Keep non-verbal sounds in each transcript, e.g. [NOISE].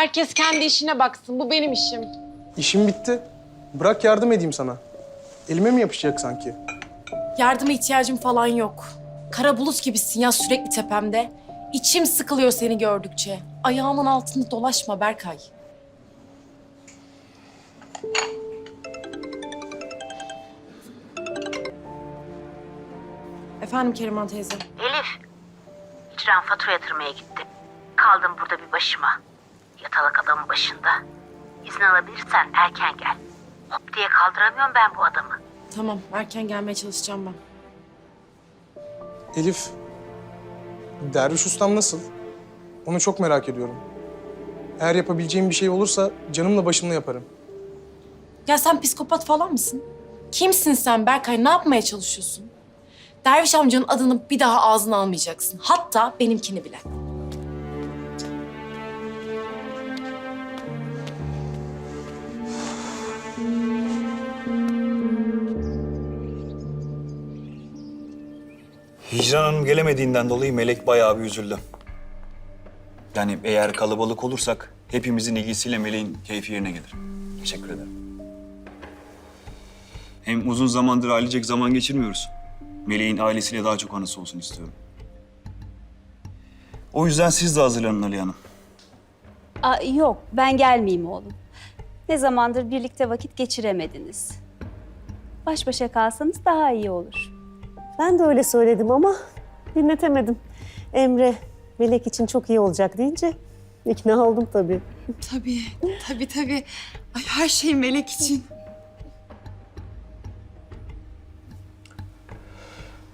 Herkes kendi işine baksın. Bu benim işim. İşim bitti. Bırak yardım edeyim sana. Elime mi yapışacak sanki? Yardıma ihtiyacım falan yok. Kara bulut gibisin ya sürekli tepemde. İçim sıkılıyor seni gördükçe. Ayağımın altında dolaşma Berkay. Efendim Keriman teyze. Elif, icra fatura yatırmaya gitti. Kaldım burada bir başıma. Yatalak adamın başında. İzin alabilirsen erken gel. Hop diye kaldıramıyorum ben bu adamı. Tamam erken gelmeye çalışacağım ben. Elif, Derviş ustam nasıl? Onu çok merak ediyorum. Eğer yapabileceğim bir şey olursa canımla başımla yaparım. Ya sen psikopat falan mısın? Kimsin sen Berkay? Ne yapmaya çalışıyorsun? Derviş amcanın adını bir daha ağzına almayacaksın. Hatta benimkini bile. Hicran Hanım gelemediğinden dolayı Melek bayağı bir üzüldü. Yani eğer kalabalık olursak hepimizin ilgisiyle Melek'in keyfi yerine gelir. Teşekkür ederim. Hem uzun zamandır ailecek zaman geçirmiyoruz. Melek'in ailesiyle daha çok anısı olsun istiyorum. O yüzden siz de hazırlanın Ali Hanım. Aa, yok, ben gelmeyeyim oğlum. Ne zamandır birlikte vakit geçiremediniz. Baş başa kalsanız daha iyi olur. Ben de öyle söyledim ama dinletemedim. Emre, Melek için çok iyi olacak deyince ikna oldum tabii. Tabii, tabii tabii. Ay her şey Melek için.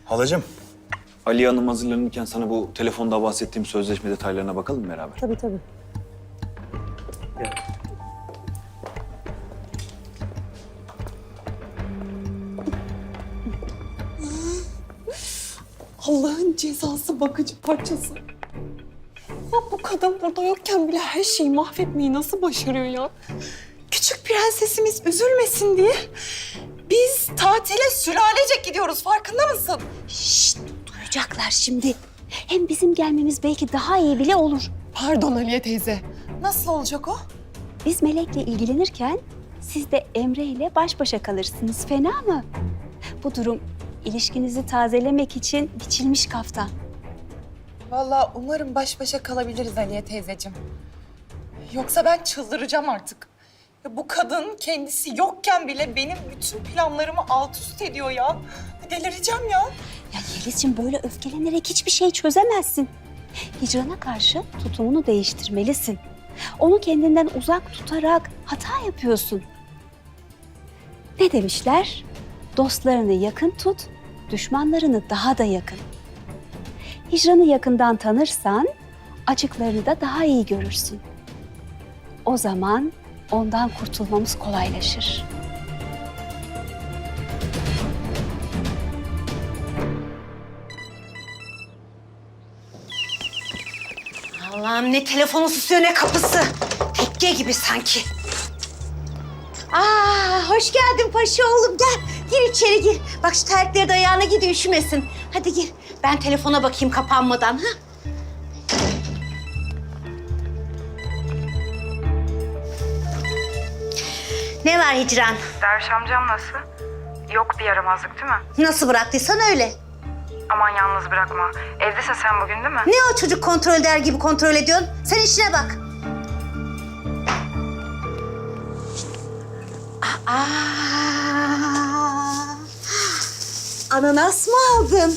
Halacığım, Ali Hanım hazırlanırken sana bu telefonda bahsettiğim sözleşme detaylarına bakalım mı beraber? Tabii tabii. Allah'ın cezası bakıcı parçası. Ya bu kadın burada yokken bile her şeyi mahvetmeyi nasıl başarıyor ya? Küçük prensesimiz üzülmesin diye biz tatile sülalecek gidiyoruz farkında mısın? Şşt, duyacaklar şimdi. Hem bizim gelmemiz belki daha iyi bile olur. Pardon Aliye teyze. Nasıl olacak o? Biz Melek'le ilgilenirken siz de Emre ile baş başa kalırsınız. Fena mı? Bu durum ilişkinizi tazelemek için biçilmiş kaftan. Vallahi umarım baş başa kalabiliriz Aliye teyzeciğim. Yoksa ben çıldıracağım artık. Ya bu kadın kendisi yokken bile benim bütün planlarımı alt üst ediyor ya. Delireceğim ya. Ya Yeliz'ciğim böyle öfkelenerek hiçbir şey çözemezsin. Hicrana karşı tutumunu değiştirmelisin. Onu kendinden uzak tutarak hata yapıyorsun. Ne demişler? Dostlarını yakın tut, düşmanlarını daha da yakın. Hicranı yakından tanırsan açıklarını da daha iyi görürsün. O zaman ondan kurtulmamız kolaylaşır. Allah'ım ne telefonu susuyor ne kapısı. Tekke gibi sanki. Aa, hoş geldin paşa oğlum gel. Gir içeri gir. Bak şu terlikleri de ayağına gidiyor üşümesin. Hadi gir. Ben telefona bakayım kapanmadan. Ha? Ne var Hicran? Derviş amcam nasıl? Yok bir yaramazlık değil mi? Nasıl bıraktıysan öyle. Aman yalnız bırakma. Evdesin sen bugün değil mi? Ne o çocuk kontrol eder gibi kontrol ediyorsun? Sen işine bak. Aa, ananas mı aldın?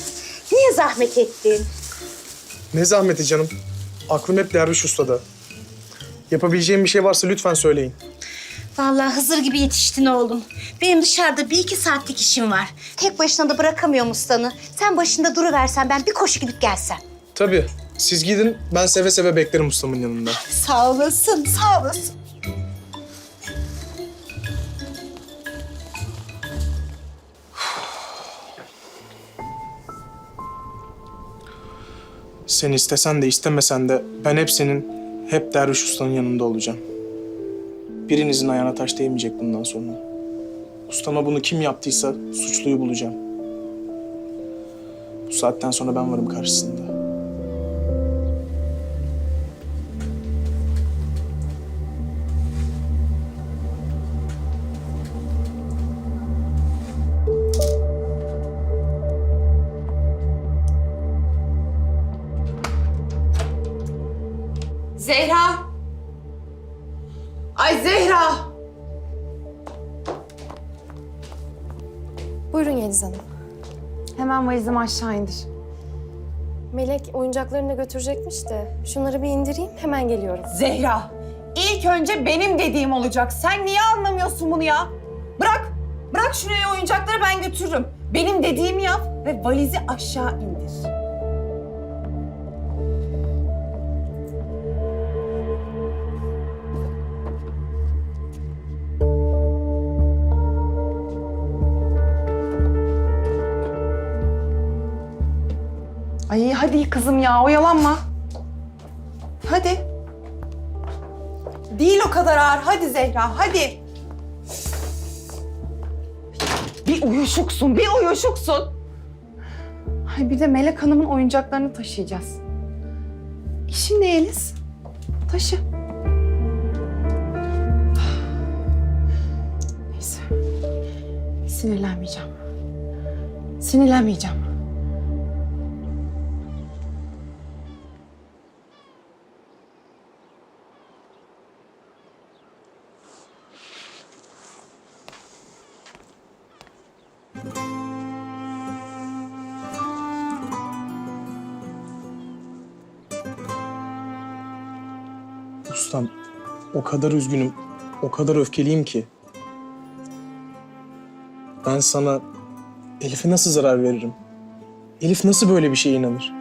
Niye zahmet ettin? Ne zahmeti canım. Aklım hep Derviş ustada. Yapabileceğim bir şey varsa lütfen söyleyin. Vallahi Hızır gibi yetiştin oğlum. Benim dışarıda bir iki saatlik işim var. Tek başına da bırakamıyorum ustanı. Sen başında duruversen ben bir koşu gidip gelsem. Tabii. Siz gidin, ben seve seve beklerim ustamın yanında. Sağ olasın, sağ olasın. Sen istesen de istemesen de ben hep senin, hep Derviş ustanın yanında olacağım. Birinizin ayağına taş değmeyecek bundan sonra. Ustama bunu kim yaptıysa suçluyu bulacağım. Bu saatten sonra ben varım karşısında. Ay Zehra! Buyurun Yeliz Hanım. Hemen valizimi aşağı indir. Melek oyuncaklarını da götürecekmiş de şunları bir indireyim hemen geliyorum. Zehra! İlk önce benim dediğim olacak. Sen niye anlamıyorsun bunu ya? Bırak! Bırak şuraya oyuncakları ben götürürüm. Benim dediğimi yap ve valizi aşağı indir. Kızım ya oyalanma. Hadi. Değil o kadar ağır. Hadi Zehra, hadi. Bir uyuşuksun, bir uyuşuksun. Ay bir de Melek Hanım'ın oyuncaklarını taşıyacağız. İşin ne Yeliz? Taşı. Neyse. Sinirlenmeyeceğim. Sinirlenmeyeceğim. Ustam, o kadar üzgünüm, o kadar öfkeliyim ki. Ben sana Elif'e nasıl zarar veririm? Elif nasıl böyle bir şeye inanır?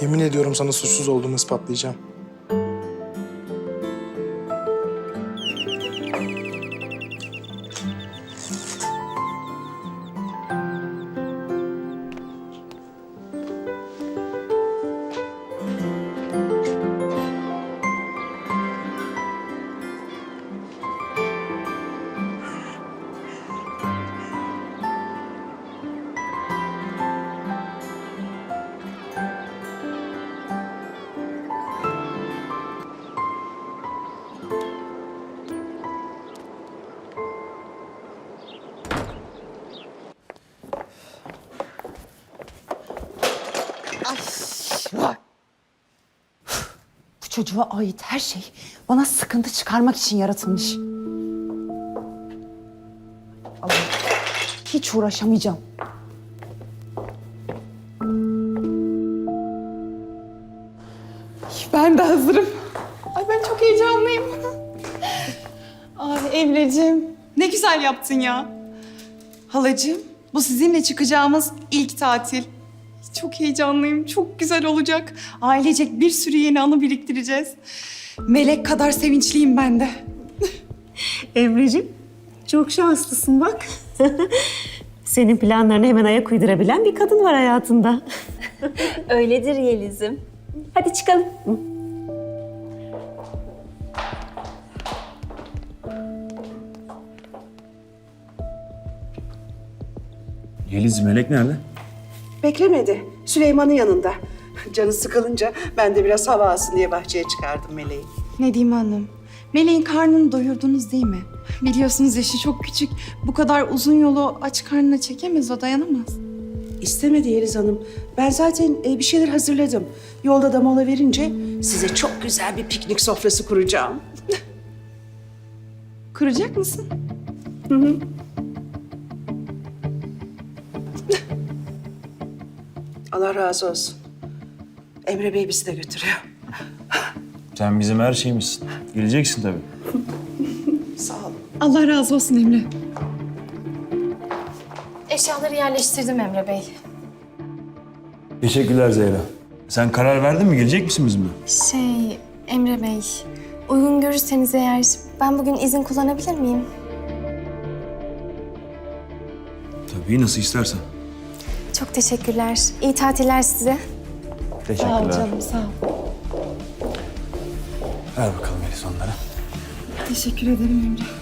Yemin ediyorum sana suçsuz olduğumu ispatlayacağım. Çocuğa ait her şey bana sıkıntı çıkarmak için yaratılmış. Hiç uğraşamayacağım. Ben de hazırım. Ay ben çok heyecanlıyım. Ay Emre'cim ne güzel yaptın ya. Halacığım bu sizinle çıkacağımız ilk tatil. Çok heyecanlıyım. Çok güzel olacak. Ailecek bir sürü yeni anı biriktireceğiz. Melek kadar sevinçliyim ben de. [LAUGHS] Emre'cim çok şanslısın bak. [LAUGHS] Senin planlarına hemen ayak uydurabilen bir kadın var hayatında. [LAUGHS] Öyledir Yeliz'im. Hadi çıkalım. Hı. Yeliz Melek nerede? Beklemedi. Süleyman'ın yanında. Canı sıkılınca ben de biraz hava alsın diye bahçeye çıkardım Meleği. Nedim Hanım, Meleğin karnını doyurdunuz değil mi? Biliyorsunuz yaşı çok küçük. Bu kadar uzun yolu aç karnına çekemez, o dayanamaz. İstemedi Yeliz Hanım. Ben zaten e, bir şeyler hazırladım. Yolda da mola verince size çok güzel bir piknik sofrası kuracağım. Kıracak mısın? Allah razı olsun. Emre Bey bizi de götürüyor. Sen bizim her şeyimizsin. Geleceksin tabii. [LAUGHS] Sağ olun. Allah razı olsun Emre. Eşyaları yerleştirdim Emre Bey. Teşekkürler Zehra. Sen karar verdin mi? Gelecek misin bizimle? Şey Emre Bey, uygun görürseniz eğer ben bugün izin kullanabilir miyim? Tabii nasıl istersen. Çok teşekkürler. İyi tatiller size. Teşekkürler. Sağ ol canım sağ ol. Ver bakalım Melis onları. Teşekkür ederim Emre.